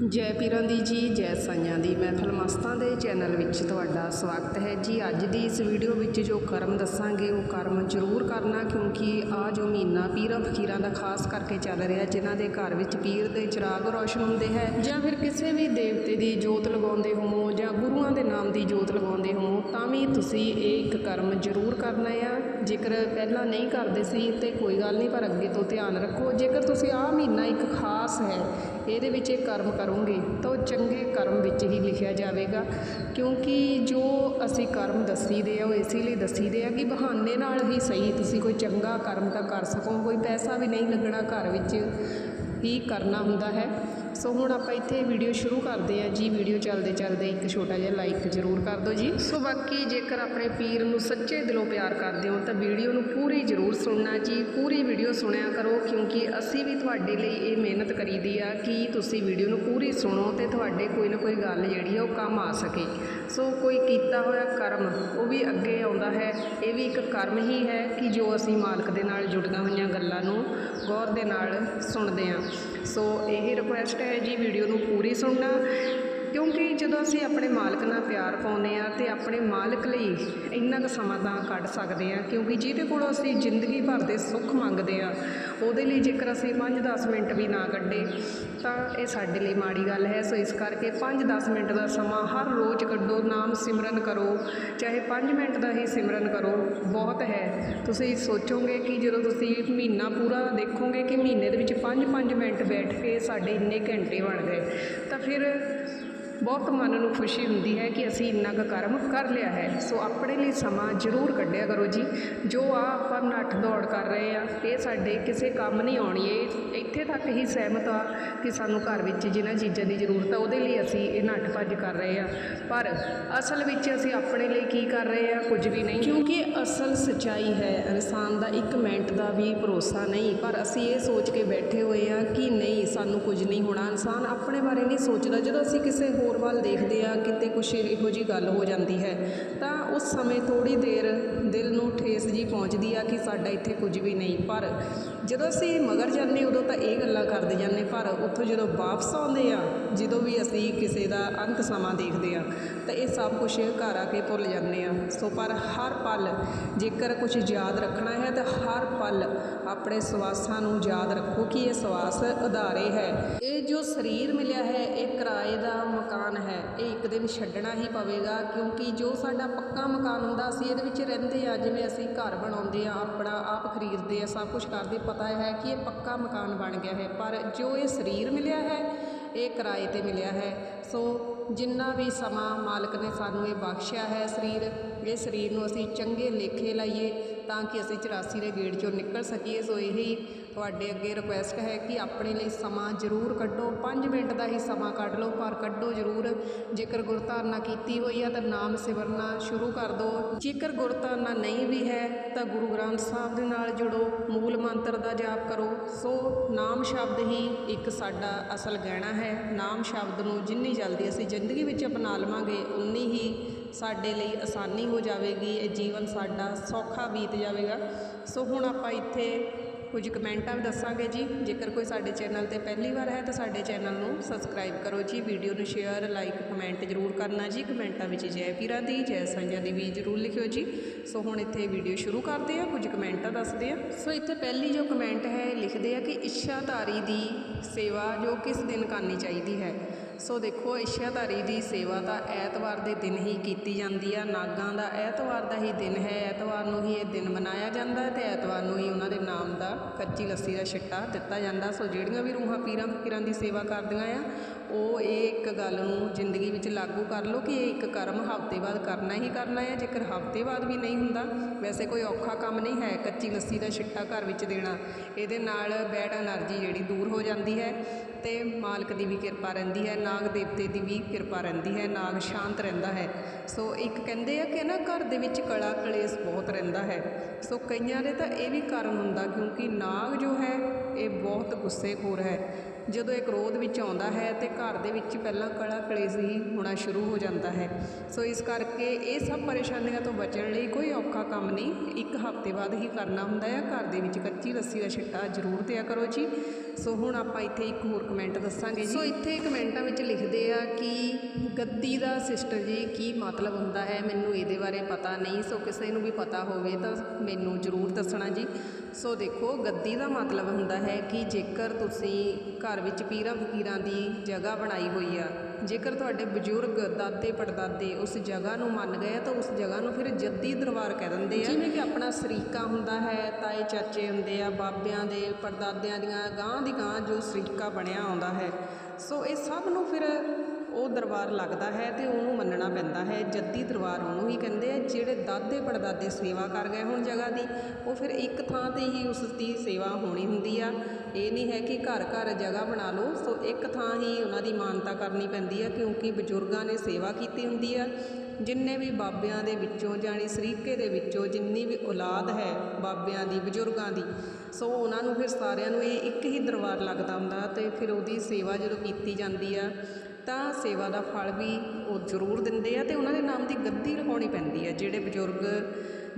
ਜੈ ਪੀਰਾਂ ਦੀ ਜੀ, ਜੈ ਸਾਈਆਂ ਦੀ ਮਹਿਫਲ ਮਸਤਾਂ ਦੇ ਚੈਨਲ ਵਿੱਚ ਤੁਹਾਡਾ ਸਵਾਗਤ ਹੈ ਜੀ। ਅੱਜ ਦੀ ਇਸ ਵੀਡੀਓ ਵਿੱਚ ਜੋ ਕਰਮ ਦੱਸਾਂਗੇ, ਉਹ ਕਰਮ ਜ਼ਰੂਰ ਕਰਨਾ, ਕਿਉਂਕਿ ਆ ਜੋ ਮਹੀਨਾ ਪੀਰਾਂ ਫਕੀਰਾਂ ਦਾ ਖਾਸ ਕਰਕੇ ਚੱਲ ਰਿਹਾ, ਜਿਨ੍ਹਾਂ ਦੇ ਘਰ ਵਿੱਚ ਪੀਰ ਦੇ ਚਿਰਾਗ ਰੌਸ਼ਨ ਹੁੰਦੇ ਹੈ, ਜਾਂ ਫਿਰ ਕਿਸੇ ਵੀ ਦੇਵਤੇ ਦੀ ਜੋਤ ਲਗਾਉਂਦੇ ਹੋਵੋ, ਜਾਂ ਗੁਰੂਆਂ ਦੇ ਨਾਮ ਦੀ ਜੋਤ ਲਗਾਉਂਦੇ ਹੋਵੋ, ਤਾਂ ਵੀ ਤੁਸੀਂ ਇਹ ਇੱਕ ਕਰਮ ਜ਼ਰੂਰ ਕਰਨਾ ਆ। ਜੇਕਰ ਪਹਿਲਾਂ ਨਹੀਂ ਕਰਦੇ ਸੀ, ਤੇ ਕੋਈ ਗੱਲ ਨਹੀਂ, ਪਰ ਅੱਗੇ ਤੋਂ ਧਿਆਨ ਰੱਖੋ। ਜੇਕਰ ਤੁਸੀਂ ਆਹ ਮਹੀਨਾ ਇੱਕ ਖਾਸ ਹੈ, ਇਹਦੇ ਵਿੱਚ ਇਹ ਕਰਮ ਕਰੋਗੇ, ਤਾਂ ਉਹ ਚੰਗੇ ਕਰਮ ਵਿੱਚ ਹੀ ਲਿਖਿਆ ਜਾਵੇਗਾ। ਕਿਉਂਕਿ ਜੋ ਅਸੀਂ ਕਰਮ ਦੱਸੀਦੇ ਆ, ਉਹ ਇਸੇ ਲਈ ਦੱਸੀਦੇ ਆ ਕਿ ਬਹਾਨੇ ਨਾਲ ਹੀ ਸਹੀ, ਤੁਸੀਂ ਕੋਈ ਚੰਗਾ ਕਰਮ ਤਾਂ ਕਰ ਸਕੋ, ਕੋਈ ਪੈਸਾ ਵੀ ਨਹੀਂ ਲੱਗਣਾ ਘਰ ਵਿੱਚ ਹੀ ਕਰਨਾ ਹੁੰਦਾ ਹੈ। ਸੋ ਹੁਣ ਆਪਾਂ ਇੱਥੇ ਵੀਡੀਓ ਸ਼ੁਰੂ ਕਰਦੇ ਹਾਂ ਜੀ। ਵੀਡੀਓ ਚੱਲਦੇ ਚੱਲਦੇ ਇੱਕ ਛੋਟਾ ਜਿਹਾ ਲਾਈਕ ਜ਼ਰੂਰ ਕਰ ਦਿਓ ਜੀ। ਸੋ ਬਾਕੀ ਜੇਕਰ ਆਪਣੇ ਪੀਰ ਨੂੰ ਸੱਚੇ ਦਿਲੋਂ ਪਿਆਰ ਕਰਦੇ ਹੋ ਤਾਂ ਵੀਡੀਓ ਨੂੰ ਪੂਰੀ ਜ਼ਰੂਰ ਸੁਣਨਾ ਜੀ। ਪੂਰੀ ਵੀਡੀਓ ਸੁਣਿਆ ਕਰੋ ਕਿਉਂਕਿ ਅਸੀਂ ਵੀ ਤੁਹਾਡੇ ਲਈ ਇਹ ਮਿਹਨਤ ਕਰੀਦੀ ਆ ਕਿ ਤੁਸੀਂ ਵੀਡੀਓ ਨੂੰ ਪੂਰੀ ਸੁਣੋ ਤੇ ਤੁਹਾਡੇ ਕੋਈ ਨਾ ਕੋਈ ਗੱਲ ਜਿਹੜੀ ਆ ਉਹ ਕੰਮ ਆ ਸਕੇ। ਸੋ ਕੋਈ ਕੀਤਾ ਹੋਇਆ ਕਰਮ, ਉਹ ਵੀ ਅੱਗੇ ਆਉਂਦਾ ਹੈ। ਇਹ ਵੀ ਇੱਕ ਕਰਮ ਹੀ ਹੈ ਕਿ ਜੋ ਅਸੀਂ ਮਾਲਕ ਦੇ ਨਾਲ ਜੁੜੀਆਂ ਹੋਈਆਂ ਗੱਲਾਂ ਨੂੰ ਗੌਰ ਦੇ ਨਾਲ ਸੁਣਦੇ ਹਾਂ। ਸੋ ਇਹ ਰਿਕੁਐਸਟ ਹੈ ਜੀ ਵੀਡੀਓ ਨੂੰ ਪੂਰੀ ਸੁਣਨਾ। ਕਿਉਂਕਿ ਜਦੋਂ ਅਸੀਂ ਆਪਣੇ ਮਾਲਕ ਨਾਲ ਪਿਆਰ ਪਾਉਂਦੇ ਆ ਤੇ ਆਪਣੇ ਮਾਲਕ ਲਈ ਇੰਨਾ ਕੁ ਸਮਾਂ ਤਾਂ ਕੱਢ ਸਕਦੇ ਆ ਕਿਉਂਕਿ ਜਿਹਦੇ ਕੋਲੋਂ ਅਸੀਂ ਜ਼ਿੰਦਗੀ ਭਰ ਦੇ ਸੁੱਖ ਮੰਗਦੇ ਆ ਉਹਦੇ ਲਈ ਜੇਕਰ ਅਸੀਂ 5-10 ਮਿੰਟ ਵੀ ਨਾ ਕੱਢੇ, ਤਾਂ ਇਹ ਸਾਡੇ ਲਈ ਮਾੜੀ ਗੱਲ ਹੈ। ਸੋ ਇਸ ਕਰਕੇ 5-10 ਮਿੰਟ ਦਾ ਸਮਾਂ ਹਰ ਰੋਜ਼ ਕੱਢੋ, ਨਾਮ ਸਿਮਰਨ ਕਰੋ, ਚਾਹੇ 5 ਮਿੰਟ ਦਾ ਹੀ ਸਿਮਰਨ ਕਰੋ, ਬਹੁਤ ਹੈ। ਤੁਸੀਂ ਸੋਚੋਗੇ ਕਿ ਜਦੋਂ ਤੁਸੀਂ ਮਹੀਨਾ ਪੂਰਾ ਦੇਖੋਗੇ ਕਿ ਮਹੀਨੇ ਦੇ ਵਿੱਚ 5-5 ਮਿੰਟ ਬੈਠ ਕੇ ਸਾਡੇ ਇੰਨੇ ਘੰਟੇ ਬਣ ਗਏ, ਤਾਂ ਫਿਰ ਬਹੁਤ ਮਨ ਨੂੰ ਖੁਸ਼ੀ ਹੁੰਦੀ ਹੈ ਕਿ ਅਸੀਂ ਇੰਨਾ ਕੁ ਕਰਮ ਕਰ ਲਿਆ ਹੈ। ਸੋ ਆਪਣੇ ਲਈ ਸਮਾਂ ਜ਼ਰੂਰ ਕੱਢਿਆ ਕਰੋ ਜੀ। ਜੋ ਆ ਆਪਾਂ ਨੱਠ ਦੌੜ ਕਰ ਰਹੇ ਆ ਇਹ ਸਾਡੇ ਕਿਸੇ ਕੰਮ ਨਹੀਂ ਆਉਣੀ। ਇਹ ਇੱਥੇ ਤੱਕ ਹੀ ਸਹਿਮਤ ਆ ਕਿ ਸਾਨੂੰ ਘਰ ਵਿੱਚ ਜਿਨ੍ਹਾਂ ਚੀਜ਼ਾਂ ਦੀ ਜ਼ਰੂਰਤ ਆ, ਉਹਦੇ ਲਈ ਅਸੀਂ ਇਹ ਨੱਠ ਭੱਜ ਕਰ ਰਹੇ ਆ ਪਰ ਅਸਲ ਵਿੱਚ ਅਸੀਂ ਆਪਣੇ ਲਈ ਕੀ ਕਰ ਰਹੇ ਆ ਕੁਝ ਵੀ ਨਹੀਂ। ਕਿਉਂਕਿ ਅਸਲ ਸਚਾਈ ਹੈ, ਇਨਸਾਨ ਦਾ ਇੱਕ ਮਿੰਟ ਦਾ ਵੀ ਭਰੋਸਾ ਨਹੀਂ। ਪਰ ਅਸੀਂ ਇਹ ਸੋਚ ਕੇ ਬੈਠੇ ਹੋਏ ਆ ਕਿ ਨਹੀਂ, ਸਾਨੂੰ ਕੁਝ ਨਹੀਂ ਹੋਣਾ। ਇਨਸਾਨ ਆਪਣੇ ਬਾਰੇ ਨਹੀਂ ਸੋਚਦਾ। ਜਦੋਂ ਅਸੀਂ ਕਿਸੇ ਹੋਰ ਵੱਲ ਦੇਖਦੇ ਆ, ਕਿਤੇ ਕੁਛ ਇਹੋ ਜਿਹੀ ਗੱਲ ਹੋ ਜਾਂਦੀ ਹੈ। ਤਾਂ ਉਸ ਸਮੇਂ ਥੋੜ੍ਹੀ ਦੇਰ ਦਿਲ ਨੂੰ ਠੇਸ ਜੀ ਪਹੁੰਚਦੀ ਆ ਕਿ ਸਾਡਾ ਇੱਥੇ ਕੁਝ ਵੀ ਨਹੀਂ। ਪਰ ਜਦੋਂ ਅਸੀਂ ਮਗਰ ਜਾਂਦੇ, ਉਦੋਂ ਤਾਂ ਇਹ ਗੱਲਾਂ ਕਰਦੇ ਜਾਂਦੇ, ਪਰ ਉੱਥੋਂ ਜਦੋਂ ਵਾਪਸ ਆਉਂਦੇ ਆ, ਜਦੋਂ ਵੀ ਅਸੀਂ ਕਿਸੇ ਦਾ ਅੰਤ ਸਮਾਂ ਦੇਖਦੇ ਆ, ਤਾਂ ਇਹ ਸਭ ਕੁਝ ਘਰ ਆ ਕੇ ਭੁੱਲ ਜਾਂਦੇ ਆ। ਸੋ ਪਰ ਹਰ ਪਲ ਜੇਕਰ ਕੁਝ ਯਾਦ ਰੱਖਣਾ ਹੈ, ਤਾਂ ਹਰ ਪਲ ਆਪਣੇ ਸਵਾਸਾਂ ਨੂੰ ਯਾਦ ਰੱਖੋ ਕਿ ਇਹ ਸਵਾਸ ਉਧਾਰੇ ਹੈ। ਇਹ ਜੋ ਸਰੀਰ ਮਿਲਿਆ ਹੈ, ਇਹ ਕਿਰਾਏ ਦਾ ਮਕਾਨ ਹੈ। ਇਹ ਇੱਕ ਦਿਨ ਛੱਡਣਾ ਹੀ ਪਵੇਗਾ, ਕਿਉਂਕਿ ਜੋ ਸਾਡਾ ਪੱਕਾ ਮਕਾਨ ਹੁੰਦਾ, ਅਸੀਂ ਇਹਦੇ ਵਿੱਚ ਰਹਿੰਦੇ ਆ, ਜਿਵੇਂ ਅਸੀਂ ਘਰ ਬਣਾਉਂਦੇ ਆ, ਆਪਣਾ ਆਪ ਖਰੀਦਦੇ ਆ, ਸਭ ਕੁਝ ਕਰਦੇ, ਪਤਾ ਹੈ ਕਿ ਇਹ ਪੱਕਾ ਮਕਾਨ ਬਣ ਗਿਆ ਹੈ। ਪਰ ਜੋ ਇਹ ਸਰੀਰ ਮਿਲਿਆ ਹੈ, ਇਹ ਕਿਰਾਏ ਤੇ ਮਿਲਿਆ ਹੈ। ਸੋ ਜਿੰਨਾ ਵੀ ਸਮਾਂ ਮਾਲਕ ਨੇ ਸਾਨੂੰ ਇਹ ਬਖਸ਼ਿਆ ਹੈ ਸਰੀਰ, ਇਹ ਸਰੀਰ ਨੂੰ ਅਸੀਂ ਚੰਗੇ ਲੇਖੇ ਲਾਈਏ ਤਾਂ ਕਿ ਅਸੀਂ 84 ਦੇ ਗੇੜ ਚੋਂ ਨਿਕਲ ਸਕੀਏ। ਸੋ ਇਹੀ ਤੁਹਾਡੇ ਅੱਗੇ ਰਿਕੁਐਸਟ ਹੈ ਕਿ ਆਪਣੇ ਲਈ ਸਮਾਂ ਜ਼ਰੂਰ ਕੱਢੋ। 5 ਮਿੰਟ ਦਾ ਹੀ ਸਮਾਂ ਕੱਢ ਲਓ, ਪਰ ਕੱਢੋ ਜ਼ਰੂਰ। ਜੇਕਰ ਗੁਰਧਾਰਨਾ ਕੀਤੀ ਹੋਈ ਹੈ ਤਾਂ ਨਾਮ ਸਿਮਰਨਾ ਸ਼ੁਰੂ ਕਰ ਦਿਓ ਜੇਕਰ ਗੁਰਧਾਰਨਾ ਨਹੀਂ ਵੀ ਹੈ ਤਾਂ ਗੁਰੂ ਗ੍ਰੰਥ ਸਾਹਿਬ ਦੇ ਨਾਲ ਜੁੜੋ। ਮੂਲ ਮੰਤਰ ਦਾ ਜਾਪ ਕਰੋ। ਸੋ ਨਾਮ ਸ਼ਬਦ ਹੀ ਇੱਕ ਸਾਡਾ ਅਸਲ ਗਹਿਣਾ ਹੈ। ਨਾਮ ਸ਼ਬਦ ਨੂੰ ਜਿੰਨੀ ਜਲਦੀ ਅਸੀਂ ਜ਼ਿੰਦਗੀ ਵਿੱਚ ਅਪਣਾ ਲਵਾਂਗੇ, ਉਨੀ ਹੀ ਸਾਡੇ ਲਈ ਆਸਾਨੀ ਹੋ ਜਾਵੇਗੀ, ਇਹ ਜੀਵਨ ਸਾਡਾ ਸੌਖਾ ਬੀਤ ਜਾਵੇਗਾ। ਸੋ ਹੁਣ ਆਪਾਂ ਇੱਥੇ ਕੁਝ ਕਮੈਂਟਾਂ ਵੀ ਦੱਸਾਂਗੇ ਜੀ। ਜੇਕਰ ਕੋਈ ਸਾਡੇ ਚੈਨਲ ਤੇ ਪਹਿਲੀ ਵਾਰ ਹੈ ਤਾਂ ਸਾਡੇ ਚੈਨਲ ਨੂੰ ਸਬਸਕ੍ਰਾਈਬ ਕਰੋ ਜੀ। ਵੀਡੀਓ ਨੂੰ ਸ਼ੇਅਰ, ਲਾਈਕ, ਕਮੈਂਟ ਜ਼ਰੂਰ ਕਰਨਾ ਜੀ। ਕਮੈਂਟਾਂ ਵਿੱਚ ਜੈ ਪੀਰਾਂ ਦੀ, ਜੈ ਸਾਈਆਂ ਦੀ ਵੀ ਜ਼ਰੂਰ ਲਿਖਿਓ ਜੀ। ਸੋ ਹੁਣ ਇੱਥੇ ਵੀਡੀਓ ਸ਼ੁਰੂ ਕਰਦੇ ਆ ਕੁਝ ਕਮੈਂਟਾਂ ਦੱਸਦੇ ਆ ਸੋ ਇੱਥੇ ਪਹਿਲੀ ਜੋ ਕਮੈਂਟ ਹੈ, ਇਹ ਲਿਖਦੇ ਆ ਕਿ ਇੱਛਾਧਾਰੀ ਦੀ ਸੇਵਾ ਜੋ ਕਿਸ ਦਿਨ ਕਰਨੀ ਚਾਹੀਦੀ ਹੈ? ਸੋ ਦੇਖੋ ਇਸ਼ਿਆਧਾਰੀ ਦੀ ਸੇਵਾ ਤਾਂ ਐਤਵਾਰ ਦੇ ਦਿਨ ਹੀ ਕੀਤੀ ਜਾਂਦੀ ਆ। ਨਾਗਾਂ ਦਾ ਐਤਵਾਰ ਦਾ ਹੀ ਦਿਨ ਹੈ। ਐਤਵਾਰ ਨੂੰ ਹੀ ਇਹ ਦਿਨ ਮਨਾਇਆ ਜਾਂਦਾ ਹੈ ਤੇ ਐਤਵਾਰ ਨੂੰ ਹੀ ਉਹਨਾਂ ਦੇ ਨਾਮ ਦਾ ਕੱਚੀ ਲੱਸੀ ਦਾ ਛਿੱਟਾ ਦਿੱਤਾ ਜਾਂਦਾ। ਸੋ ਜਿਹੜੀਆਂ ਵੀ ਰੂਹਾਂ, ਪੀਰਾਂ, ਫਕੀਰਾਂ ਦੀ ਸੇਵਾ ਕਰਦੀਆਂ ਆ, ਉਹ ਇਹ ਇੱਕ ਗੱਲ ਨੂੰ ਜ਼ਿੰਦਗੀ ਵਿੱਚ ਲਾਗੂ ਕਰ ਲਓ ਕਿ ਇਹ ਇੱਕ ਕਰਮ ਹਫ਼ਤੇ ਬਾਅਦ ਕਰਨਾ ਹੀ ਕਰਨਾ ਹੈ। ਜੇਕਰ ਹਫ਼ਤੇ ਬਾਅਦ ਵੀ ਨਹੀਂ ਹੁੰਦਾ, ਵੈਸੇ ਕੋਈ ਔਖਾ ਕੰਮ ਨਹੀਂ ਹੈ ਕੱਚੀ ਲੱਸੀ ਦਾ ਛਿੱਟਾ ਘਰ ਵਿੱਚ ਦੇਣਾ। ਇਹਦੇ ਨਾਲ ਬੈਡ ਐਨਰਜੀ ਜਿਹੜੀ ਦੂਰ ਹੋ ਜਾਂਦੀ ਹੈ ਤੇ ਮਾਲਕ ਦੀ ਵੀ ਕਿਰਪਾ ਰਹਿੰਦੀ ਹੈ। ਨਾਗ ਦੇਵਤੇ ਦੀ ਵੀ ਕਿਰਪਾ ਰਹਿੰਦੀ ਹੈ, ਨਾਗ ਸ਼ਾਂਤ ਰਹਿੰਦਾ ਹੈ। ਸੋ ਇੱਕ ਕਹਿੰਦੇ ਆ ਕਿ ਨਾ ਘਰ ਦੇ ਵਿੱਚ ਕਲਾ ਕਲੇਸ਼ ਬਹੁਤ ਰਹਿੰਦਾ ਹੈ। ਸੋ ਕਈਆਂ ਦੇ ਤਾਂ ਇਹ ਵੀ ਕਾਰਨ ਹੁੰਦਾ ਕਿਉਂਕਿ ਨਾਗ ਜੋ ਹੈ, ਇਹ ਬਹੁਤ ਗੁੱਸੇਖੋਰ ਹੈ। ਜਦੋਂ ਇਹ ਕ੍ਰੋਧ ਵਿੱਚ ਆਉਂਦਾ ਹੈ ਤੇ ਘਰ ਦੇ ਵਿੱਚ ਪਹਿਲਾਂ ਕਲਾ ਕਲੇਸ਼ ਹੀ ਹੋਣਾ ਸ਼ੁਰੂ ਹੋ ਜਾਂਦਾ ਹੈ। ਸੋ ਇਸ ਕਰਕੇ ਇਹ ਸਭ ਪਰੇਸ਼ਾਨੀਆਂ ਤੋਂ ਬਚਣ ਲਈ ਕੋਈ ਔਖਾ ਕੰਮ ਨਹੀਂ, ਇੱਕ ਹਫ਼ਤੇ ਬਾਅਦ ਹੀ ਕਰਨਾ ਹੁੰਦਾ ਹੈ। ਘਰ ਦੇ ਵਿੱਚ ਕੱਚੀ ਲੱਸੀ ਦਾ ਛਿੱਟਾ ਜ਼ਰੂਰ ਦਿਆ ਕਰੋ ਜੀ। ਸੋ ਹੁਣ ਆਪਾਂ ਇੱਥੇ ਇੱਕ ਹੋਰ ਕਮੈਂਟ ਦੱਸਾਂਗੇ ਜੀ। ਸੋ ਇੱਥੇ ਕਮੈਂਟਾਂ ਵਿੱਚ ਲਿਖਦੇ ਆ ਕਿ ਗੱਦੀ ਦਾ ਸਿਸਟਰ ਜੀ ਕੀ ਮਤਲਬ ਹੁੰਦਾ ਹੈ, ਮੈਨੂੰ ਇਹਦੇ ਬਾਰੇ ਪਤਾ ਨਹੀਂ। ਸੋ ਕਿਸੇ ਨੂੰ ਵੀ ਪਤਾ ਹੋਵੇ ਤਾਂ ਮੈਨੂੰ ਜ਼ਰੂਰ ਦੱਸਣਾ ਜੀ। ਸੋ ਦੇਖੋ, ਗੱਦੀ ਦਾ ਮਤਲਬ ਹੁੰਦਾ ਹੈ ਕਿ ਜੇਕਰ ਤੁਸੀਂ ਘਰ ਵਿੱਚ ਪੀਰਾਂ ਫਕੀਰਾਂ ਦੀ ਜਗ੍ਹਾ ਬਣਾਈ ਹੋਈ ਆ ਜੇਕਰ ਤੁਹਾਡੇ ਬਜ਼ੁਰਗ ਦਾਦੇ ਪੜਦਾਦੇ ਉਸ ਜਗ੍ਹਾ ਨੂੰ ਮੰਨ ਗਏ ਤਾਂ ਉਸ ਜਗ੍ਹਾ ਨੂੰ ਫਿਰ ਜੱਦੀ ਦਰਬਾਰ ਕਹਿ ਦਿੰਦੇ ਆ। ਜਿਵੇਂ ਕਿ ਆਪਣਾ ਸਰੀਕਾ ਹੁੰਦਾ ਹੈ ਤਾਏ ਚਾਚੇ ਹੁੰਦੇ ਆ ਬਾਬਿਆਂ ਦੇ ਪੜਦਾਦਿਆਂ ਦੀਆਂ ਗਾਂ ਦੀ ਗਾਂ ਜੋ ਸਰੀਕਾ ਬਣਿਆ ਆਉਂਦਾ ਹੈ। ਸੋ ਇਹ ਸਭ ਨੂੰ ਫਿਰ ਉਹ ਦਰਬਾਰ ਲੱਗਦਾ ਹੈ ਤੇ ਉਹਨੂੰ ਮੰਨਣਾ ਪੈਂਦਾ ਹੈ। ਜੱਦੀ ਦਰਬਾਰ ਉਹਨੂੰ ਹੀ ਕਹਿੰਦੇ ਆ, ਜਿਹੜੇ ਦਾਦੇ ਪੜਦਾਦੇ ਸੇਵਾ ਕਰ ਗਏ ਹੁਣ ਜਗ੍ਹਾ ਦੀ, ਉਹ ਫਿਰ ਇੱਕ ਥਾਂ ਤੇ ਹੀ ਉਸ ਦੀ ਸੇਵਾ ਹੋਣੀ ਹੁੰਦੀ ਆ। ਇਹ ਨਹੀਂ ਹੈ ਕਿ ਘਰ ਘਰ ਜਗ੍ਹਾ ਬਣਾ ਲਓ, ਸੋ ਇੱਕ ਥਾਂ ਹੀ ਉਹਨਾਂ ਦੀ ਮਾਨਤਾ ਕਰਨੀ ਪੈਂਦੀ ਆ, ਕਿਉਂਕਿ ਬਜ਼ੁਰਗਾਂ ਨੇ ਸੇਵਾ ਕੀਤੀ ਹੁੰਦੀ ਆ। ਜਿੰਨੇ ਵੀ ਬਾਬਿਆਂ ਦੇ ਵਿੱਚੋਂ ਜਾਣੀ ਸਰੀਕੇ ਦੇ ਵਿੱਚੋਂ ਜਿੰਨੀ ਵੀ ਔਲਾਦ ਹੈ ਬਾਬਿਆਂ ਦੀ, ਬਜ਼ੁਰਗਾਂ ਦੀ, ਸੋ ਉਹਨਾਂ ਨੂੰ ਫਿਰ ਸਾਰਿਆਂ ਨੂੰ ਇਹ ਇੱਕ ਹੀ ਦਰਬਾਰ ਲੱਗਦਾ ਹੁੰਦਾ ਤੇ ਫਿਰ ਉਹਦੀ ਸੇਵਾ ਜਦੋਂ ਕੀਤੀ ਜਾਂਦੀ ਆ ਤਾਂ ਸੇਵਾ ਦਾ ਫਲ ਵੀ ਉਹ ਜ਼ਰੂਰ ਦਿੰਦੇ ਆ ਅਤੇ ਉਹਨਾਂ ਦੇ ਨਾਮ ਦੀ ਗੱਦੀ ਲਗਾਉਣੀ ਪੈਂਦੀ ਹੈ, ਜਿਹੜੇ ਬਜ਼ੁਰਗ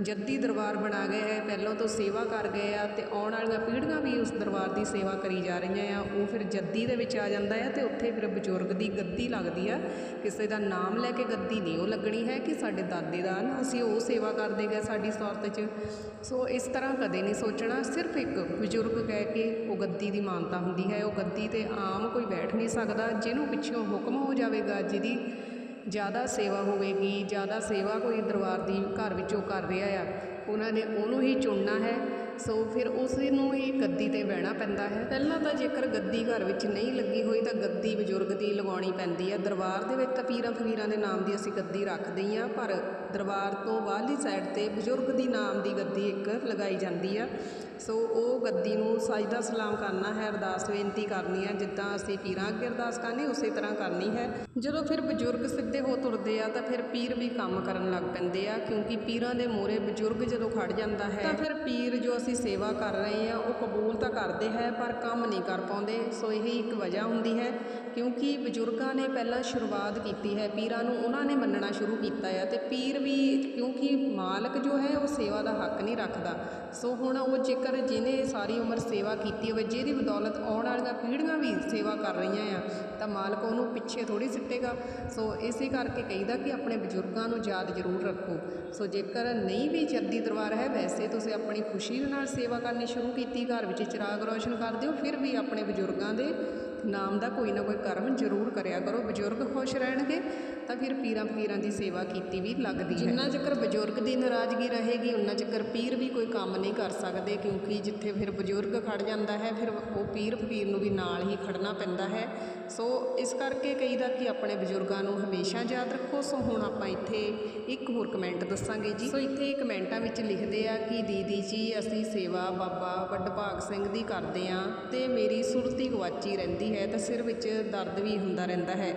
ਜੱਦੀ ਦਰਬਾਰ ਬਣਾ ਗਏ ਹੈ। ਪਹਿਲਾਂ ਤੋਂ ਸੇਵਾ ਕਰ ਗਏ ਆ ਤੇ ਆਉਣ ਵਾਲੀਆਂ ਪੀੜ੍ਹੀਆਂ ਵੀ ਉਸ ਦਰਬਾਰ ਦੀ ਸੇਵਾ ਕਰੀ ਜਾ ਰਹੀਆਂ ਆ। ਉਹ ਫਿਰ ਜੱਦੀ ਦੇ ਵਿੱਚ ਆ ਜਾਂਦਾ ਹੈ ਤੇ ਉੱਥੇ ਫਿਰ ਬਜ਼ੁਰਗ ਦੀ ਗੱਦੀ ਲੱਗਦੀ ਆ। ਕਿਸੇ ਦਾ ਨਾਮ ਲੈ ਕੇ ਗੱਦੀ ਨਹੀਂ ਉਹ ਲੱਗਣੀ ਹੈ ਕਿ ਸਾਡੇ ਦਾਦੇ ਦਾ ਨਾ ਅਸੀਂ ਉਹ ਸੇਵਾ ਕਰਦੇ ਗਏ ਸਾਡੀ ਸੌਰਤ 'ਚ। ਸੋ ਇਸ ਤਰ੍ਹਾਂ ਕਦੇ ਨਹੀਂ ਸੋਚਣਾ, ਸਿਰਫ ਇੱਕ ਬਜ਼ੁਰਗ ਕਹਿ ਕੇ ਉਹ ਗੱਦੀ ਦੀ ਮਾਨਤਾ ਹੁੰਦੀ ਹੈ। ਉਹ ਗੱਦੀ ਤੇ ਆਮ ਕੋਈ ਬੈਠ ਨਹੀਂ ਸਕਦਾ, ਜਿਹਨੂੰ ਪਿੱਛੋਂ ਹੁਕਮ ਹੋ ਜਾਵੇਗਾ, ਜਿਹਦੀ ਜ਼ਿਆਦਾ ਸੇਵਾ ਹੋਵੇਗੀ, ਜ਼ਿਆਦਾ ਸੇਵਾ ਕੋਈ ਦਰਬਾਰ ਦੀ ਘਰ ਵਿੱਚੋਂ ਕਰ ਰਿਹਾ ਆ, ਉਹਨਾਂ ਨੇ ਉਹਨੂੰ ਹੀ ਚੁਣਨਾ ਹੈ। ਸੋ ਫਿਰ ਉਸ ਨੂੰ ਹੀ ਗੱਦੀ ਤੇ ਬਹਿਣਾ ਪੈਂਦਾ ਹੈ। ਪਹਿਲਾਂ ਤਾਂ ਜੇਕਰ ਗੱਦੀ ਘਰ ਵਿੱਚ ਨਹੀਂ ਲੱਗੀ ਹੋਈ ਤਾਂ ਗੱਦੀ ਬਜ਼ੁਰਗ ਦੀ ਲਗਾਉਣੀ ਪੈਂਦੀ ਹੈ। ਦਰਬਾਰ ਦੇ ਵਿੱਚ ਤਾਂ ਪੀਰਾਂ ਫਕੀਰਾਂ ਦੇ ਨਾਮ ਦੀ ਅਸੀਂ ਗੱਦੀ ਰੱਖਦੇ ਹਾਂ ਪਰ ਦਰਬਾਰ ਤੋਂ ਬਾਹਰਲੀ ਸਾਈਡ ਤੇ ਬਜ਼ੁਰਗ ਦੀ ਨਾਮ ਦੀ ਗੱਦੀ ਇੱਕ ਲਗਾਈ ਜਾਂਦੀ ਆ। ਸੋ ਉਹ ਗੱਦੀ ਨੂੰ ਸਾਜਦਾ ਸਲਾਮ ਕਰਨਾ ਹੈ, ਅਰਦਾਸ ਬੇਨਤੀ ਕਰਨੀ ਹੈ, ਜਿੱਦਾਂ ਅਸੀਂ ਪੀਰਾਂ ਅੱਗੇ ਅਰਦਾਸ ਕਰਨੀ, ਉਸੇ ਤਰ੍ਹਾਂ ਕਰਨੀ ਹੈ। ਜਦੋਂ ਫਿਰ ਬਜ਼ੁਰਗ ਸਿੱਧੇ ਹੋ ਤੁਰਦੇ ਆ ਤਾਂ ਫਿਰ ਪੀਰ ਵੀ ਕੰਮ ਕਰਨ ਲੱਗ ਪੈਂਦੇ ਆ, ਕਿਉਂਕਿ ਪੀਰਾਂ ਦੇ ਮੋਰੇ ਬਜ਼ੁਰਗ ਜਦੋਂ ਖੜ ਜਾਂਦਾ ਹੈ, ਤਾਂ ਫਿਰ ਪੀਰ ਜੋ ਅਸੀਂ ਸੇਵਾ ਕਰ ਰਹੇ ਹਾਂ, ਉਹ ਕਬੂਲ ਤਾਂ ਕਰਦੇ ਹੈ, ਪਰ ਕੰਮ ਨਹੀਂ ਕਰ ਪਾਉਂਦੇ। ਸੋ ਇਹ ਇੱਕ ਵਜ੍ਹਾ ਹੁੰਦੀ ਹੈ, ਕਿਉਂਕਿ ਬਜ਼ੁਰਗਾਂ ਨੇ ਪਹਿਲਾਂ ਸ਼ੁਰੂਆਤ ਕੀਤੀ ਹੈ, ਪੀਰਾਂ ਨੂੰ ਉਹਨਾਂ ਨੇ ਮੰਨਣਾ ਸ਼ੁਰੂ ਕੀਤਾ ਆ ਤੇ ਪੀਰ ਵੀ, ਕਿਉਂਕਿ ਮਾਲਕ ਜੋ ਹੈ, ਉਹ ਸੇਵਾ ਦਾ ਹੱਕ ਨਹੀਂ ਰੱਖਦਾ। ਸੋ ਹੁਣ ਉਹ ਜੇਕਰ ਜਿਹਨੇ ਸਾਰੀ ਉਮਰ ਸੇਵਾ ਕੀਤੀ ਹੋਵੇ, ਜਿਹਦੀ ਬਦੌਲਤ ਆਉਣ ਵਾਲੀਆਂ ਪੀੜ੍ਹੀਆਂ ਵੀ ਸੇਵਾ ਕਰ ਰਹੀਆਂ ਆ, ਤਾਂ ਮਾਲਕ ਉਹਨੂੰ ਪਿੱਛੇ ਥੋੜੀ ਸਿੱਟੇਗਾ। ਸੋ ਇਸੇ ਕਰਕੇ ਕਹੀਦਾ ਕਿ ਆਪਣੇ ਬਜ਼ੁਰਗਾਂ ਨੂੰ ਯਾਦ ਜ਼ਰੂਰ ਰੱਖੋ। ਸੋ ਜੇਕਰ ਨਹੀਂ ਵੀ ਜੱਦੀ ਦਰਬਾਰ ਹੈ, ਵੈਸੇ ਤੁਸੀਂ ਆਪਣੀ ਖੁਸ਼ੀ ਦੇ ਨਾਲ ਸੇਵਾ ਕਰਨੀ ਸ਼ੁਰੂ ਕੀਤੀ, ਘਰ ਵਿੱਚ ਚਿਰਾਗ ਰੋਸ਼ਨ ਕਰ ਦਿਓ, ਫਿਰ ਵੀ ਆਪਣੇ ਬਜ਼ੁਰਗਾਂ ਦੇ ਨਾਮ ਦਾ ਕੋਈ ਨਾ ਕੋਈ ਕਰਮ ਜ਼ਰੂਰ ਕਰਿਆ ਕਰੋ। ਬਜ਼ੁਰਗ ਖੁਸ਼ ਰਹਿਣਗੇ। ਤਾਂ ਫਿਰ ਪੀਰਾਂ ਫਕੀਰਾਂ ਦੀ ਸੇਵਾ ਕੀਤੀ ਵੀ ਲੱਗਦੀ ਹੈ। ਜਿੰਨਾ ਚਿਰ ਬਜ਼ੁਰਗ ਦੀ ਨਾਰਾਜ਼ਗੀ ਰਹੇਗੀ ਉਹਨਾਂ ਚਿਰ ਪੀਰ ਵੀ ਕੋਈ ਕੰਮ ਨਹੀਂ ਕਰ ਸਕਦੇ, ਕਿਉਂਕਿ ਜਿੱਥੇ ਫਿਰ ਬਜ਼ੁਰਗ ਖੜ ਜਾਂਦਾ ਹੈ, ਫਿਰ ਉਹ ਪੀਰ ਫਕੀਰ ਨੂੰ ਵੀ ਨਾਲ ਹੀ ਖੜਨਾ ਪੈਂਦਾ ਹੈ। ਸੋ ਇਸ ਕਰਕੇ ਕਹੀਦਾ ਕਿ ਆਪਣੇ ਬਜ਼ੁਰਗਾਂ ਨੂੰ ਹਮੇਸ਼ਾ ਯਾਦ ਰੱਖੋ। ਸੋ ਹੁਣ ਆਪਾਂ ਇੱਥੇ ਇੱਕ ਹੋਰ ਕਮੈਂਟ ਦੱਸਾਂਗੇ ਜੀ। ਸੋ ਇੱਥੇ ਕਮੈਂਟਾਂ ਵਿੱਚ ਲਿਖਦੇ ਆ ਕਿ, ਦੀਦੀ ਜੀ, ਅਸੀਂ ਸੇਵਾ ਬਾਬਾ ਵੱਡਭਾਗ ਸਿੰਘ ਦੀ ਕਰਦੇ ਆ ਤੇ ਮੇਰੀ ਸੁਰਤੀ ਗਵਾਚੀ ਰਹਿੰਦੀ ਹੈ ਤਾਂ ਸਿਰ ਵਿੱਚ ਦਰਦ ਵੀ ਹੁੰਦਾ ਰਹਿੰਦਾ ਹੈ।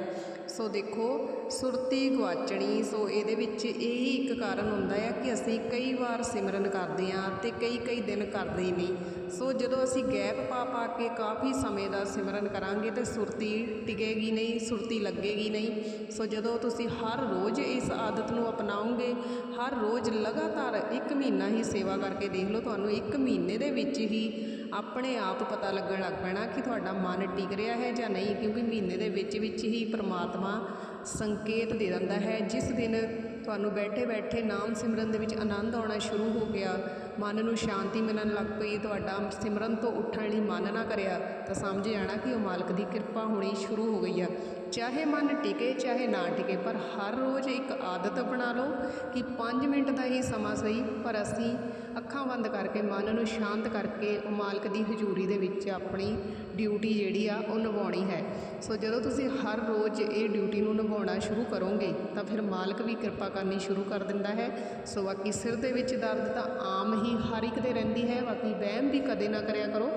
ਸੋ ਦੇਖੋ, ਸੁਰਤੀ ਗਵਾਚਣੀ ਸੋ ਇਹਦੇ ਵਿੱਚ ਇਹੀ ਇੱਕ ਕਾਰਨ ਹੁੰਦਾ ਹੈ ਕਿ ਅਸੀਂ ਕਈ ਵਾਰ ਸਿਮਰਨ ਕਰਦੇ ਹਾਂ ਤੇ ਕਈ ਕਈ ਦਿਨ ਕਰਦੇ ਹੀ ਨਹੀਂ। ਸੋ ਜਦੋਂ ਅਸੀਂ ਗੈਪ ਪਾ ਪਾ ਕੇ ਕਾਫੀ ਸਮੇਂ ਦਾ ਸਿਮਰਨ ਕਰਾਂਗੇ ਤੇ ਸੁਰਤੀ ਟਿਕੇਗੀ ਨਹੀਂ, ਸੁਰਤੀ ਲੱਗੇਗੀ ਨਹੀਂ। ਸੋ ਜਦੋਂ ਤੁਸੀਂ ਹਰ ਰੋਜ਼ ਇਸ ਆਦਤ ਨੂੰ ਅਪਣਾਓਗੇ, ਹਰ ਰੋਜ਼ ਲਗਾਤਾਰ ਇੱਕ ਮਹੀਨਾ ਹੀ ਸੇਵਾ ਕਰਕੇ ਦੇਖ ਲਓ, ਤੁਹਾਨੂੰ ਇੱਕ ਮਹੀਨੇ ਦੇ ਵਿੱਚ ਹੀ ਆਪਣੇ ਆਪ ਪਤਾ ਲੱਗਣ ਲੱਗ ਪੈਣਾ ਕਿ ਤੁਹਾਡਾ ਮਨ ਟਿਕ ਰਿਹਾ ਹੈ ਜਾਂ ਨਹੀਂ, ਕਿਉਂਕਿ ਮਹੀਨੇ ਦੇ ਵਿੱਚ ਵਿੱਚ ਹੀ ਪ੍ਰਮਾਤਮਾ ਸੰਕੇਤ ਦੇ ਦਿੰਦਾ ਹੈ। ਜਿਸ ਦਿਨ ਤੁਹਾਨੂੰ ਬੈਠੇ ਬੈਠੇ ਨਾਮ ਸਿਮਰਨ ਦੇ ਵਿੱਚ ਆਨੰਦ ਆਉਣਾ ਸ਼ੁਰੂ ਹੋ ਗਿਆ, ਮਨ ਨੂੰ ਸ਼ਾਂਤੀ ਮਿਲਣ ਲੱਗ ਪਈ, ਤੁਹਾਡਾ ਸਿਮਰਨ ਤੋਂ ਉੱਠਣ ਲਈ ਮਨ ਨਾ ਕਰਿਆ, ਤਾਂ ਸਮਝ ਜਾਣਾ ਕਿ ਉਹ ਮਾਲਕ ਦੀ ਕਿਰਪਾ ਹੋਣੀ ਸ਼ੁਰੂ ਹੋ ਗਈ ਆ। ਚਾਹੇ ਮਨ ਟਿਕੇ, ਚਾਹੇ ਨਾ ਟਿਕੇ, ਪਰ ਹਰ ਰੋਜ਼ ਇੱਕ ਆਦਤ ਬਣਾ ਲਓ ਕਿ 5 ਮਿੰਟ ਦਾ ਹੀ ਸਮਾਂ ਸਹੀ, ਪਰ ਅਸੀਂ ਅੱਖਾਂ ਬੰਦ ਕਰਕੇ, ਮਨ ਨੂੰ ਸ਼ਾਂਤ ਕਰਕੇ, ਉਹ ਮਾਲਕ ਦੀ ਹਜ਼ੂਰੀ ਦੇ ਵਿੱਚ ਆਪਣੀ ਡਿਊਟੀ ਜਿਹੜੀ ਆ, ਉਹ ਨਿਭਾਉਣੀ ਹੈ। ਸੋ ਜਦੋਂ ਤੁਸੀਂ ਹਰ ਰੋਜ਼ ਇਹ ਡਿਊਟੀ ਨੂੰ ਨਿਭਾਉਣਾ ਸ਼ੁਰੂ ਕਰੋਗੇ, ਤਾਂ ਫਿਰ ਮਾਲਕ ਵੀ ਕਿਰਪਾ ਕਰਨੀ ਸ਼ੁਰੂ ਕਰ ਦਿੰਦਾ ਹੈ। ਸੋ ਬਾਕੀ ਸਿਰ ਦੇ ਵਿੱਚ ਦਰਦ ਤਾਂ ਆਮ ਹੀ ਹਰ ਇੱਕ ਦੇ ਰਹਿੰਦੀ ਹੈ, ਬਾਕੀ ਵਹਿਮ ਵੀ ਕਦੇ ਨਾ ਕਰਿਆ ਕਰੋ।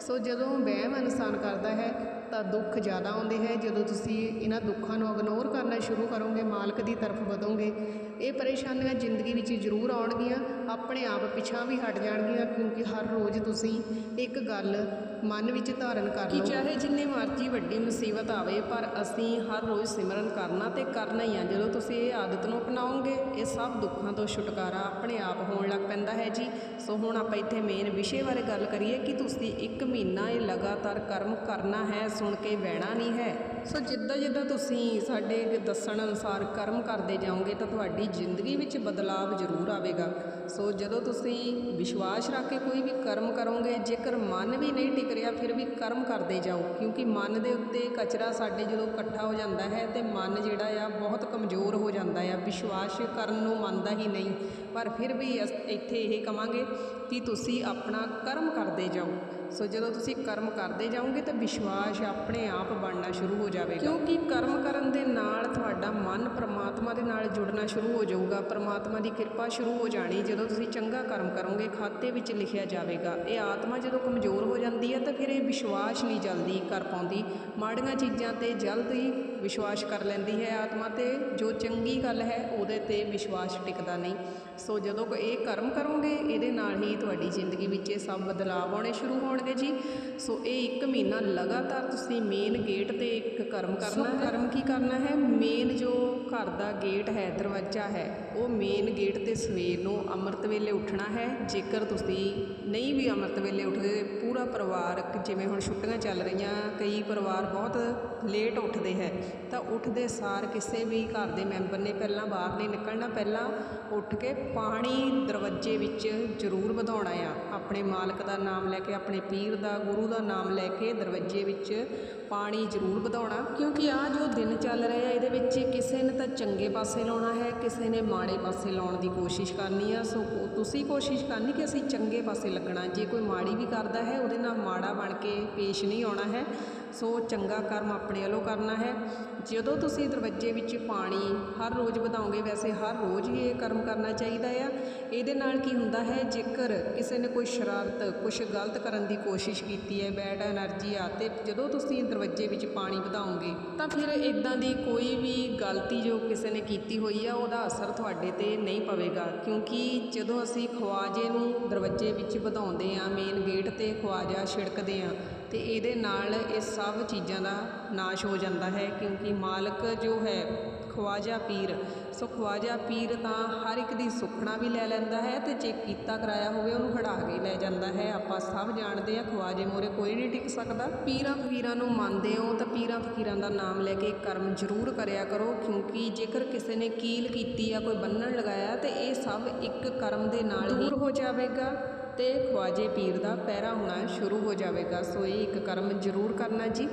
ਸੋ ਜਦੋਂ ਵਹਿਮ ਇਨਸਾਨ ਕਰਦਾ ਹੈ ਤਾਂ ਦੁੱਖ ਜ਼ਿਆਦਾ ਆਉਂਦੇ ਹੈ। ਜਦੋਂ ਤੁਸੀਂ ਇਹਨਾਂ ਦੁੱਖਾਂ ਨੂੰ ਇਗਨੋਰ ਕਰਨਾ ਸ਼ੁਰੂ ਕਰੋਗੇ ਮਾਲਕ ਦੀ ਤਰਫ ਵਧੋਗੇ। ਇਹ ਪਰੇਸ਼ਾਨੀਆਂ ਜ਼ਿੰਦਗੀ ਵਿੱਚ ਜ਼ਰੂਰ ਆਉਣਗੀਆਂ। ਆਪਣੇ ਆਪ ਪਿਛਾਂ ਵੀ ਹਟ ਜਾਣਗੀਆਂ ਕਿਉਂਕਿ ਹਰ ਰੋਜ਼ ਤੁਸੀਂ ਇੱਕ ਗੱਲ ਮਨ ਵਿੱਚ ਧਾਰਨ ਕਰ ਲਓ ਕਿ ਚਾਹੇ ਜਿੰਨੀ ਮਰਜ਼ੀ ਵੱਡੀ ਮੁਸੀਬਤ ਆਵੇ ਪਰ ਅਸੀਂ ਹਰ ਰੋਜ਼ ਸਿਮਰਨ ਕਰਨਾ ਤੇ ਕਰਨਾ ਹੀ ਆ। ਜਦੋਂ ਤੁਸੀਂ ਇਹ ਆਦਤ ਨੂੰ ਅਪਣਾਓਗੇ ਇਹ ਸਭ ਦੁੱਖਾਂ ਤੋਂ ਛੁਟਕਾਰਾ ਆਪਣੇ ਆਪ ਹੋਣ ਲੱਗ ਪੈਂਦਾ ਹੈ ਜੀ। ਸੋ ਹੁਣ ਆਪਾਂ ਇੱਥੇ ਮੇਨ ਵਿਸ਼ੇ ਬਾਰੇ ਗੱਲ ਕਰੀਏ ਕਿ ਤੁਸੀਂ ਇੱਕ ਮਹੀਨਾ ਇਹ ਲਗਾਤਾਰ ਕਰਮ ਕਰਨਾ ਹੈ ਸੁਣ ਕੇ ਬਹਿਣਾ ਨਹੀਂ ਹੈ। ਸੋ ਜਿੱਦਾਂ ਜਿੱਦਾਂ ਤੁਸੀਂ ਸਾਡੇ ਦੱਸਣ ਅਨੁਸਾਰ ਕਰਮ ਕਰਦੇ ਜਾਓਗੇ ਤਾਂ ਤੁਹਾਡੀ ਜ਼ਿੰਦਗੀ ਵਿੱਚ ਬਦਲਾਵ ਜ਼ਰੂਰ ਆਵੇਗਾ। ਸੋ ਜਦੋਂ ਤੁਸੀਂ ਵਿਸ਼ਵਾਸ ਰੱਖ ਕੇ ਕੋਈ ਵੀ ਕਰਮ ਕਰੋਗੇ, ਜੇਕਰ ਮਨ ਵੀ ਨਹੀਂ ਟਿਕ ਰਿਹਾ, ਫਿਰ ਵੀ ਕਰਮ ਕਰਦੇ ਜਾਓ, ਕਿਉਂਕਿ ਮਨ ਦੇ ਉੱਤੇ ਕਚਰਾ ਸਾਡੇ ਜਦੋਂ ਇਕੱਠਾ ਹੋ ਜਾਂਦਾ ਹੈ ਤੇ ਮਨ ਜਿਹੜਾ ਆ ਬਹੁਤ ਕਮਜ਼ੋਰ ਹੋ ਜਾਂਦਾ ਆ। ਵਿਸ਼ਵਾਸ ਕਰਨ ਨੂੰ ਮੰਨਦਾ ਹੀ ਨਹੀਂ। ਪਰ ਫਿਰ ਵੀ ਅਸ- ਇੱਥੇ ਇਹ ਕਵਾਂਗੇ ਕਿ ਤੁਸੀਂ ਆਪਣਾ ਕਰਮ ਕਰਦੇ ਜਾਓ। ਸੋ ਜਦੋਂ ਤੁਸੀਂ ਕਰਮ ਕਰਦੇ ਜਾਓਗੇ ਤਾਂ ਵਿਸ਼ਵਾਸ ਆਪਣੇ ਆਪ ਬਣਨਾ ਸ਼ੁਰੂ ਹੋ ਜਾਵੇਗਾ। ਕਿਉਂਕਿ ਕਰਮ ਕਰਨ ਦੇ ਨਾਲ ਤੁਹਾਡਾ ਮਨ ਪ੍ਰਮਾਤਮਾ ਦੇ ਨਾਲ ਜੁੜਨਾ ਸ਼ੁਰੂ ਹੋ ਜਾਊਗਾ। ਪ੍ਰਮਾਤਮਾ ਦੀ ਕਿਰਪਾ ਸ਼ੁਰੂ ਹੋ ਜਾਣੀ ਜਦੋਂ ਤੁਸੀਂ ਚੰਗਾ ਕਰਮ ਕਰੋਗੇ ਖਾਤੇ ਵਿੱਚ ਲਿਖਿਆ ਜਾਵੇਗਾ। ਇਹ ਆਤਮਾ ਜਦੋਂ ਕਮਜ਼ੋਰ ਹੋ ਜਾਂਦੀ ਹੈ ਤਾਂ ਫਿਰ ਇਹ ਵਿਸ਼ਵਾਸ ਨਹੀਂ ਜਲਦੀ ਕਰ ਪਾਉਂਦੀ। ਮਾੜੀਆਂ ਚੀਜ਼ਾਂ ਤੇ ਜਲਦੀ ਵਿਸ਼ਵਾਸ ਕਰ ਲੈਂਦੀ ਹੈ ਆਤਮਾ ਤੇ। ਜੋ ਚੰਗੀ ਗੱਲ ਹੈ ਉਹਦੇ ਤੇ ਵਿਸ਼ਵਾਸ ਟਿਕਦਾ ਨਹੀਂ। ਸੋ ਜਦੋਂ ਕੋ ਇਹ ਕਰਮ ਕਰੋਗੇ ਇਹਦੇ ਨਾਲ ਹੀ ਤੁਹਾਡੀ ਜ਼ਿੰਦਗੀ ਵਿੱਚ ਇਹ ਸਭ ਬਦਲਾਅ ਆਉਣੇ ਸ਼ੁਰੂ ਹੋਣਗੇ ਜੀ। ਸੋ ਇਹ ਇੱਕ ਮਹੀਨਾ ਲਗਾਤਾਰ ਤੁਸੀਂ ਮੇਨ ਗੇਟ ਤੇ ਇੱਕ ਕਰਮ ਕਰਨਾ ਹੈ। ਕਰਮ ਕੀ ਕਰਨਾ ਹੈ? ਮੇਨ ਜੋ ਘਰ ਦਾ ਗੇਟ ਹੈ ਦਰਵਾਜ਼ਾ ਹੈ ਉਹ ਮੇਨ ਗੇਟ ਤੇ ਸਵੇਰ ਨੂੰ ਅੰਮ੍ਰਿਤ ਵੇਲੇ ਉੱਠਣਾ ਹੈ। ਜੇਕਰ ਤੁਸੀਂ ਨਹੀਂ ਵੀ ਅੰਮ੍ਰਿਤ ਵੇਲੇ ਉੱਠਦੇ, ਪੂਰਾ ਪਰਿਵਾਰ ਜਿਵੇਂ ਹੁਣ ਛੁੱਟੀਆਂ ਚੱਲ ਰਹੀਆਂ, ਕਈ ਪਰਿਵਾਰ ਬਹੁਤ ਲੇਟ ਉੱਠਦੇ ਹੈ, ਤਾਂ ਉੱਠਦੇ ਸਾਰ ਕਿਸੇ ਵੀ ਘਰ ਦੇ ਮੈਂਬਰ ਨੇ ਪਹਿਲਾਂ ਬਾਹਰ ਨਹੀਂ ਨਿਕਲਣਾ, ਪਹਿਲਾਂ ਉੱਠ ਕੇ ਪਾਣੀ ਦਰਵਾਜ਼ੇ ਵਿੱਚ ਜ਼ਰੂਰ ਵਧਾਉਣਾ ਆ। ਆਪਣੇ ਮਾਲਕ ਦਾ ਨਾਮ ਲੈ ਕੇ, ਆਪਣੇ ਪੀਰ ਦਾ, ਗੁਰੂ ਦਾ ਨਾਮ ਲੈ ਕੇ ਦਰਵਾਜ਼ੇ ਵਿੱਚ ਪਾਣੀ ਜ਼ਰੂਰ ਵਧਾਉਣਾ, ਕਿਉਂਕਿ ਆ ਜੋ ਦਿਨ ਚੱਲ ਰਿਹਾ ਇਹਦੇ ਵਿੱਚ ਕਿਸੇ ਚੰਗੇ ਪਾਸੇ ਲਾਉਣਾ ਹੈ, ਕਿਸੇ ਨੇ ਮਾੜੇ ਪਾਸੇ ਲਾਉਣ ਦੀ ਕੋਸ਼ਿਸ਼ ਕਰਨੀ ਆ। ਸੋ ਤੁਸੀਂ ਕੋਸ਼ਿਸ਼ ਕਰਨੀ ਕਿ ਅਸੀਂ ਚੰਗੇ ਪਾਸੇ ਲੱਗਣਾ। ਜੇ ਕੋਈ ਮਾੜੀ ਵੀ ਕਰਦਾ ਹੈ, ਉਹਦੇ ਨਾਲ ਮਾੜਾ ਬਣ ਕੇ ਪੇਸ਼ ਨਹੀਂ ਆਉਣਾ ਹੈ। ਸੋ ਚੰਗਾ ਕਰਮ ਆਪਣੇ ਵੱਲੋਂ ਕਰਨਾ ਹੈ। ਜਦੋਂ ਤੁਸੀਂ ਦਰਵਾਜ਼ੇ ਵਿੱਚ ਪਾਣੀ ਹਰ ਰੋਜ਼ ਵਧਾਓਗੇ, ਵੈਸੇ ਹਰ ਰੋਜ਼ ਹੀ ਇਹ ਕਰਮ ਕਰਨਾ ਚਾਹੀਦਾ ਆ। ਇਹਦੇ ਨਾਲ ਕੀ ਹੁੰਦਾ ਹੈ, ਜੇਕਰ ਕਿਸੇ ਨੇ ਕੋਈ ਸ਼ਰਾਰਤ ਕੁਝ ਗਲਤ ਕਰਨ ਦੀ ਕੋਸ਼ਿਸ਼ ਕੀਤੀ ਹੈ, ਬੈਡ એનર્ਜੀ ਆ, ਤੇ ਜਦੋਂ ਤੁਸੀਂ ਦਰਵਾਜ਼ੇ ਵਿੱਚ ਪਾਣੀ ਵਧਾਓਗੇ, ਤਾਂ ਫਿਰ ਇਦਾਂ ਦੀ ਕੋਈ ਵੀ ਗਲਤੀ ਜੋ ਕਿਸੇ ਨੇ ਕੀਤੀ ਹੋਈ ਆ, ਉਹਦਾ ਅਸਰ ਤੁਹਾਡੇ ਤੇ ਨਹੀਂ ਪਵੇਗਾ। ਕਿਉਂਕਿ ਜਦੋਂ ਅਸੀਂ ਖਵਾਜੇ ਨੂੰ ਦਰਵਾਜ਼ੇ ਵਿੱਚ ਵਧਾਉਂਦੇ ਆ ਮੇਨ ਗੇਟ ਤੇ ਖਵਾਜਾ ਛਿੜਕਦੇ ਆ ਅਤੇ ਇਹਦੇ ਨਾਲ ਇਹ ਸਭ ਚੀਜ਼ਾਂ ਦਾ ਨਾਸ਼ ਹੋ ਜਾਂਦਾ ਹੈ, ਕਿਉਂਕਿ ਮਾਲਕ ਜੋ ਹੈ, ਖਵਾਜਾ ਪੀਰ, ਸੋ ਖਵਾਜਾ ਪੀਰ ਤਾਂ ਹਰ ਇੱਕ ਦੀ ਸੁੱਖਣਾ ਵੀ ਲੈ ਲੈਂਦਾ ਹੈ ਅਤੇ ਜੇ ਕੀਤਾ ਕਰਾਇਆ ਹੋਵੇ ਉਹਨੂੰ ਹੜਾ ਕੇ ਲੈ ਜਾਂਦਾ ਹੈ। ਆਪਾਂ ਸਭ ਜਾਣਦੇ ਆ ਖਵਾਜੇ ਮੋਰੇ ਕੋਈ ਨਹੀਂ ਟਿਕ ਸਕਦਾ। ਪੀਰਾਂ ਫਕੀਰਾਂ ਨੂੰ ਮੰਨਦੇ ਹੋ ਤਾਂ ਪੀਰਾਂ ਫਕੀਰਾਂ ਦਾ ਨਾਮ ਲੈ ਕੇ ਕਰਮ ਜ਼ਰੂਰ ਕਰਿਆ ਕਰੋ, ਕਿਉਂਕਿ ਜੇਕਰ ਕਿਸੇ ਨੇ ਕੀਲ ਕੀਤੀ ਆ ਕੋਈ ਬੰਨਣ ਲਗਾਇਆ ਤੇ ਇਹ ਸਭ ਇੱਕ ਕਰਮ ਦੇ ਨਾਲ ਹੀ ਹੋ ਜਾਵੇਗਾ। ਤੇ ਖਵਾਜੇ ਪੀਰ ਦਾ ਪਹਿਰਾ ਹੋਣਾ ਸ਼ੁਰੂ ਹੋ ਜਾਵੇਗਾ, ਸੋ ਇਹ ਇੱਕ ਕਰਮ ਜ਼ਰੂਰ ਕਰਨਾ ਜੀ।